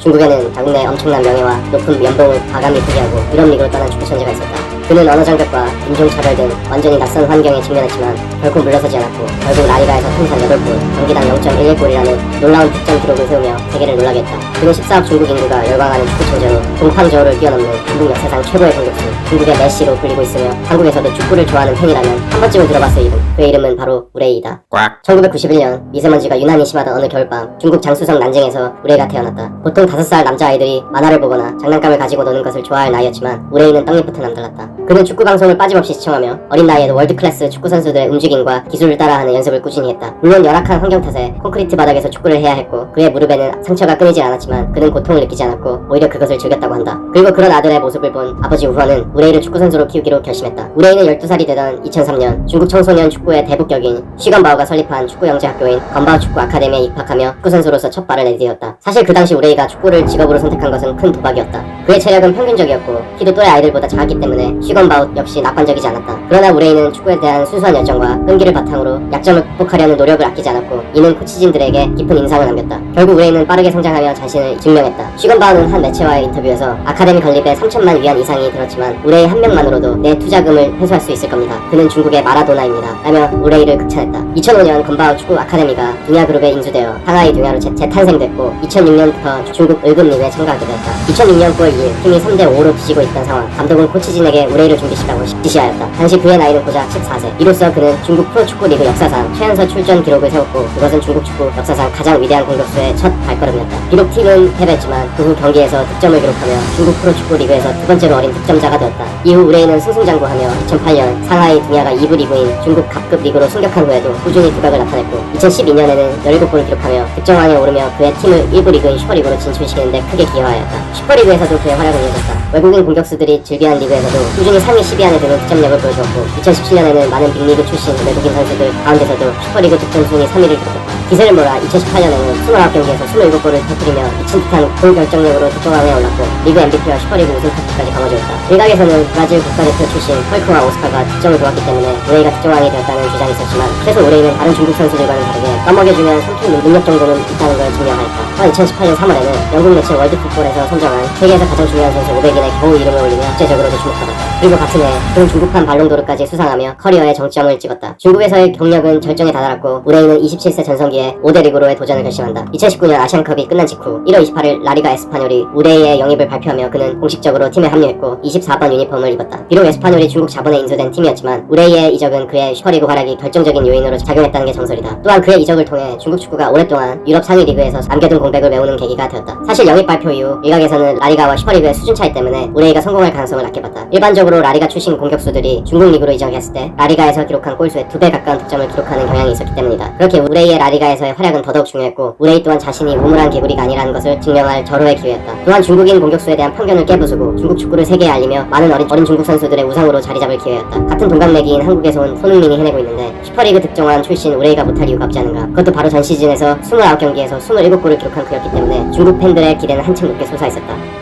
중국에는 당내 엄청난 명예와 높은 연봉을 과감히 포기하고 유럽 리그로 떠난 축구 천재가 있었다. 그는 언어 장벽과 인종 차별 등 완전히 낯선 환경에 직면했지만 결코 물러서지 않았고 결국 라리가에서 통산 8골, 경기당 0.11골이라는 놀라운 득점 기록을 세우며 세계를 놀라게 했다. 그는 14억 중국 인구가 열광하는 축구 천재로 동판 저울을 뛰어넘는 중국 역사상 최고의 공격수, 중국의 메시로 불리고 있으며 한국에서도 축구를 좋아하는 팬이라면 한 번쯤은 들어봤을 이름. 그의 이름은 바로 우레이이다. 1991년 미세먼지가 유난히 심하던 어느 겨울밤 중국 장수성 난징에서 우레이가 태어났다. 보통 5살 남자아이들이 만화를 보거나 장난감을 가지고 노는 것을 좋아할 나이였지만 우레이는 떡잎부터 남달랐다. 그는 축구 방송을 빠짐없이 시청하며 어린 나이에도 월드클래스 축구 선수들의 움직임과 기술을 따라하는 연습을 꾸준히 했다. 물론 열악한 환경 탓에 콘크리트 바닥에서 축구를 해야 했고 그의 무릎에는 상처가 끊이질 않았지만 그는 고통을 느끼지 않았고 오히려 그것을 즐겼다고 한다. 그리고 그런 아들의 모습을 본 아버지 우헌은 우레이를 축구 선수로 키우기로 결심했다. 우레이는 12살이 되던 2003년 중국 청소년 축구의 대북격인 시건바오가 설립한 축구 영재 학교인 건바오 축구 아카데미에 입학하며 축구 선수로서 첫 발을 내디뎠다. 사실 그 당시 우레이가 축구를 직업으로 선택한 것은 큰 도박이었다. 그의 체력은 평균적이었고 키도 또래 아이들보다 작았기 때문에 시건바오 역시 낙관적이지 않았다. 그러나 우레이는 축구에 대한 순수한 열정과 끈기를 바탕으로 약점을 극복하려는 노력을 아끼지 않았고 이는 코치진들에게 깊은 인상을 남겼다. 결국 우레이는 빠르게 성장하며 자신을 증명했다. 시건바오는 한 매체와의 인터뷰에서 아카데미 건립에 3천만 위안 이상이 들었지만 우레이 한 명만으로도 내 투자금을 회수할 수 있을 겁니다. 그는 중국의 마라도나입니다. 라며 우레이를 극찬했다. 2005년 건바오 축구 아카데미가 두냐그룹에 인수되어 상하이 두냐로 재, 재탄생됐고 2006년부터 중국 을급 리그에 참가하게 되었다. 2006년 9월 2일 팀이 3대 5로 뒤지고 있던 상황. 감독은 코치진에게 우레이를 준비시라고 지시하였다. 당시 그의 나이는 고작 14세. 이로써 그는 중국 프로축구 리그 역사상 최연소 출전 기록을 세웠고 그것은 중국 축구 역사상 가장 위대한 공격수의 첫 발걸음이었다. 비록 팀은 패배했지만 그 후 경기에서 득점을 기록하며 중국 프로축구 리그에서 두 번째로 어린 득점자가 되었다. 이후 우레이는 승승장구하며 2008년 상하이 두냐가 2부 리그인 중국 갑급 리그로 승격한 후에도 꾸준히 두각을 나타냈고 2012년에는 17골을 기록하며 득점왕에 오르며 그의 팀을 1부 리그인 슈퍼리그로 진출시키는데 크게 기여하였다. 슈퍼리그에서도 그의 활약은 이어졌다. 외국인 공격수들이 즐겨한 리그에서도 꾸준히 상위 10위 안에 드는 득점력을 보여주었고 2017년에는 많은 빅리그 출신 외국인 선수들 가운데서도 슈퍼리그 득점 순위 3위를 기록했다. 기세를 몰아 2018년에는 29경기에서 27골을 터뜨리며 미친 듯한 골 결정력으로 득점왕에 올랐고 리그 MVP와 슈퍼리그 우승 트로피까지 거머쥐었다. 일각에서는 브라질 국가대표 출신 헐크와 오스카가 득점을 도왔기 때문에 우레이가 득점왕이 되었다는 주장이 있었지만 최소 우레이는 다른 중국 선수들과는 다르게 떠먹여주면 선택 능력 정도는 있다는 걸 증명하였다. 또한 2018년 3월에는 영국 매체 월드풋볼에서 선정한 세계에서 가장 중요한 선수 500인에 겨우 이름을 올리며 국제적으로도 주목받았다. 그리고 같은 해 그는 중국판 발롱도르까지 수상하며 커리어에 정점을 찍었다. 중국에서의 경력은 절정에 다다랐고 우레이는 27세 전성기에 5대 리그로의 도전을 결심한다. 2019년 아시안컵이 끝난 직후 1월 28일 라리가 에스파뇰이 우레이의 영입을 발표하며 그는 공식적으로 팀에 합류했고 24번 유니폼을 입었다. 비록 에스파뇰이 중국 자본에 인수된 팀이었지만 우레이의 이적은 그의 슈퍼리그 활약이 결정적인 요인으로 작용했다는 게 정설이다. 또한 그의 이적을 통해 중국 축구가 오랫동안 유럽 상위 리그에서 남겨둔 공백을 메우는 계기가 되었다. 사실 영입 발표 이후 일각에서는 라리가와 슈퍼리그의 수준 차이 때문에 우레이가 성공할 가능성을 낮게 봤다. 일반적으로 라리가 출신 공격수들이 중국 리그로 이적했을 때 라리가에서 기록한 골수의 두 배 가까운 득점을 기록하는 경향이 있었기 때문이다. 그렇게 우레이의 라리가에서의 활약은 더더욱 중요했고 우레이 또한 자신이 우물한 개구리가 아니라는 것을 증명할 절호의 기회였다. 또한 중국인 공격수에 대한 편견을 깨부수고 중국 축구를 세계에 알리며 많은 어린, 어린 중국 선수들의 우상으로 자리 잡을 기회였다. 같은 동갑내기인 한국에서 온 손흥민이 해내고 있는데 슈퍼리그 득점왕 출신 우레이가 못할 이유가 없지 않은가. 그것도 바로 전 시즌에서 29경기에서 27골을 기록한 그였기 때문에 중국 팬들의 기대는 한층 높게 솟아있었다.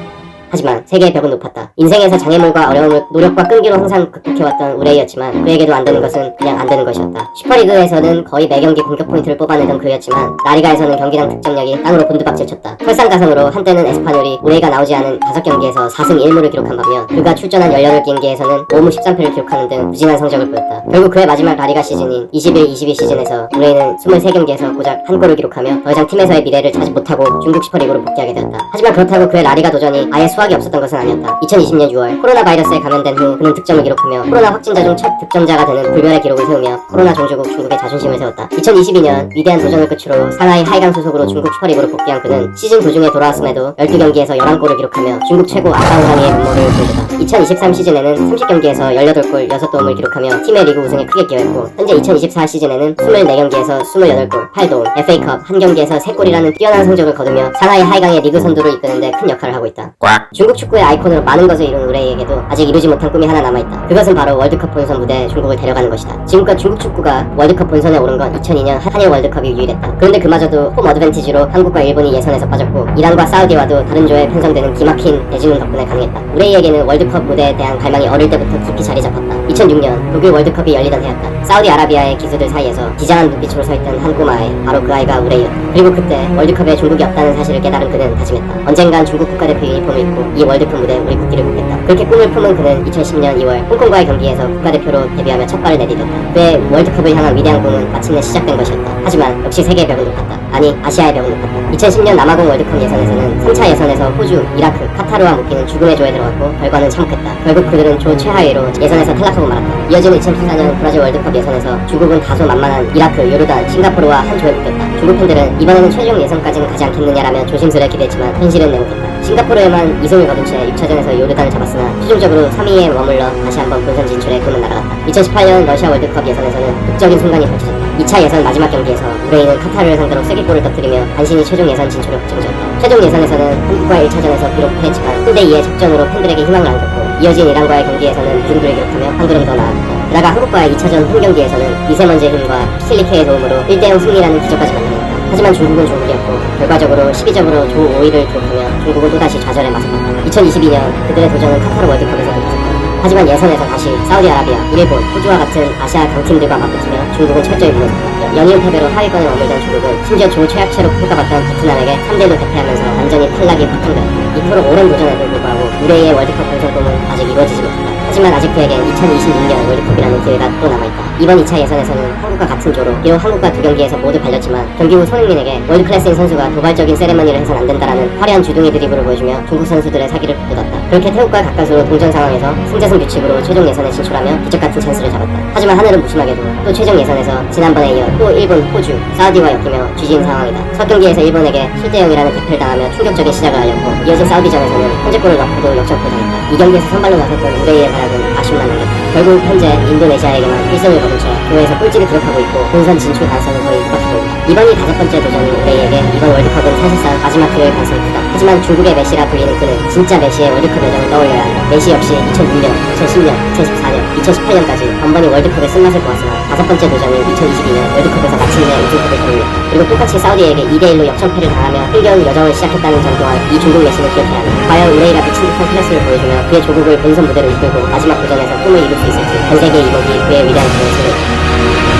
하지만 세계의 벽은 높았다. 인생에서 장애물과 어려움을 노력과 끈기로 항상 극복해왔던 우레이였지만 그에게도 안 되는 것은 그냥 안 되는 것이었다. 슈퍼리그에서는 거의 매 경기 공격 포인트를 뽑아내던 그였지만 라리가에서는 경기당 득점력이 땅으로 본드박질 쳤다. 설상가상으로 한때는 에스파뇰이 우레이가 나오지 않은 5경기에서 4승 1무를 기록한 반면 그가 출전한 18 경기에서는 5무 13패를 기록하는 등 부진한 성적을 보였다. 결국 그의 마지막 라리가 시즌인 21-22 시즌에서 우레이는 23경기에서 고작 한 골을 기록하며 더 이상 팀에서의 미래를 찾지 못하고 중국 슈퍼리그로 복귀하게 되었다. 하지만 그렇다고 그의 라리가 도전이 아예 수 확이 없었던 것은 아니었다. 2020년 6월 코로나 바이러스에 감염된 후 그는 득점을 기록하며 코로나 확진자 중 첫 득점자가 되는 불멸의 기록을 세우며 코로나 종주국 중국의 자존심을 세웠다. 2022년 위대한 도전을 끝으로 상하이 하이강 소속으로 중국 슈퍼리그로 복귀한 그는 시즌 도중에 돌아왔음에도 12경기에서 11골을 기록하며 중국 최고 아까우상의 면모를 보여줬다. 2023 시즌에는 30경기에서 18골 6도움을 기록하며 팀의 리그 우승에 크게 기여했고 현재 2024 시즌에는 24경기에서 28골 8도움 FA컵 한 경기에서 3골이라는 뛰어난 성적을 거두며 상하이 하이강의 리그 선두를 이끄는데 큰 역할을 하고 있다. 중국 축구의 아이콘으로 많은 것을 이룬 우레이에게도 아직 이루지 못한 꿈이 하나 남아있다. 그것은 바로 월드컵 본선 무대에 중국을 데려가는 것이다. 지금껏 중국 축구가 월드컵 본선에 오른 건 2002년 한일 월드컵이 유일했다. 그런데 그마저도 홈 어드밴티지로 한국과 일본이 예선에서 빠졌고 이란과 사우디와도 다른 조에 편성되는 기막힌 대진운 덕분에 가능했다. 우레이에게는 월드컵 무대에 대한 갈망이 어릴 때부터 깊이 자리 잡았다. 2006년 독일 월드컵이 열리던 해였다. 사우디아라비아의 기수들 사이에서 비장한 눈빛으로 서있던 한 꼬마애 바로 그 아이가 우레이였다. 그리고 그때 월드컵에 중국이 없다는 사실을 깨달은 그는 다짐했다. 언젠간 중국 국가대표 유니폼을 입고 이 월드컵 무대에 우리 국기를 굽겠다. 그렇게 꿈을 품은 그는 2010년 2월 홍콩과의 경기에서 국가대표로 데뷔하며 첫 발을 내디뎠다. 그의 월드컵을 향한 위대한 꿈은 마침내 시작된 것이었다. 하지만 역시 세계의 벽은 높았다. 아니 아시아의 벽은 높았다. 2010년 남아공 월드컵 예선에서는 3차 예선에서 호주, 이라크, 카타르와 묶이는 죽음의 조에 들어갔고 결과는 참혹했다. 결국 그들은 조 최하위로 예선에서 탈락하고 말았다. 이어지는 2014년 브라질 월드컵 예선에서 중국은 다소 만만한 이라크, 요르단, 싱가포르와 한 조에 묶였다. 중국 팬들은 이번에는 최종 예선까지는 가지 않겠느냐라며 조심스레 기대했지만 현실은 내목했다. 싱가포르에만 2승을 거둔 채 6차전에서 요르단을 잡았으나 최종적으로 3위에 머물러 다시 한번 본선 진출에 꿈은 날아갔다. 2018년 러시아 월드컵 예선에서는 극적인 순간이 펼쳐졌다. 2차 예선 마지막 경기에서 우레인은 카타르를 상대로 쐐기골을 터뜨리며 간신히 최종 예선 진출을 확정지었다. 최종 예선에서는 한국과의 1차전에서 비록 패했지만 3대2의 적전으로 팬들에게 희망을 안겼고 이어진 이란과의 경기에서는 무승부를 기록하며 한 걸음 더 나아갔다. 게다가 한국과의 2차전 홈 경기에서는 미세먼지의 힘과 킬리케의 도움으로 1대0 승리라는 기적까지 만들어냈다. 하지만 중국은 중국이었고 결과적으로 12점으로 조 5위를 기록하며 중국은 또다시 좌절에 맞섰다. 2022년 그들의 도전은 카타르 월드컵에서도 계속됐다. 하지만 예선에서 다시 사우디아라비아, 일본, 호주와 같은 아시아 강팀들과 맞붙으며 중국은 철저히 무너졌다. 연이은 패배로 하위권에 머물던 중국은 심지어 조 최약체로 평가받던 베트남에게 3대1로 대패하면서 완전히 탈락이 확정되었다. 이토록 오랜 도전에도 불구하고 우레이의 월드컵 본선 꿈은 아직 이루어지지 못했다. 하지만 아직 그에겐 2026년 월드컵이라는 기회가 또 남아있다. 이번 2차 예선에서는 한국과 같은 조로 비록 한국과 두 경기에서 모두 발렸지만 경기 후 손흥민에게 월드클래스인 선수가 도발적인 세레머니를 해선 안 된다라는 화려한 주둥이 드리블을 보여주며 중국 선수들의 사기를 북돋았다. 그렇게 태국과 가까스로 동전 상황에서 승자승 규칙으로 최종 예선에 진출하며 기적 같은 찬스를 잡았다. 하지만 하늘은 무심하게도 또 최종 예선에서 지난번에 이어 또 일본, 호주, 사우디와 엮이며 뒤진 상황이다. 첫 경기에서 일본에게 7대0이라는 대패를 당하며 충격적인 시작을 알렸고 이어진 사우디전에서는 선제골을 넣고도 역전골 당했다. 이 경기에서 선발로 나섰던 우레이의 활약은 아쉬움만 남겼다. 결국 현재 인도네시아에게만 1승을 거둔 채 조에서 꼴찌를 기록하고 있고 본선 진출 가능성은 거의. 이번이 다섯 번째 도전인 우레이에게 이번 월드컵은 사실상 마지막 가능성이 크다. 하지만 중국의 메시라 불리는 그는 진짜 메시의 월드컵 여정을 떠올려야 한다. 메시 역시 2006년, 2010년, 2014년, 2018년까지 번번이 월드컵의 쓴맛을 보았으나 다섯 번째 도전인 2022년 월드컵에서 마침내 우승컵을 거둘렸다. 그리고 똑같이 사우디에게 2대1로 역전패를 당하며 흥겨운 여정을 시작했다는 점 또한 이 중국 메시는 기억해야 한다. 과연 우레이가 미친 듯한 클래스를 보여주며 그의 조국을 본선 무대로 이끌고 마지막 도전에서 꿈을 이룰 수 있을지 전 세계 이목이 그의 위대한 기회를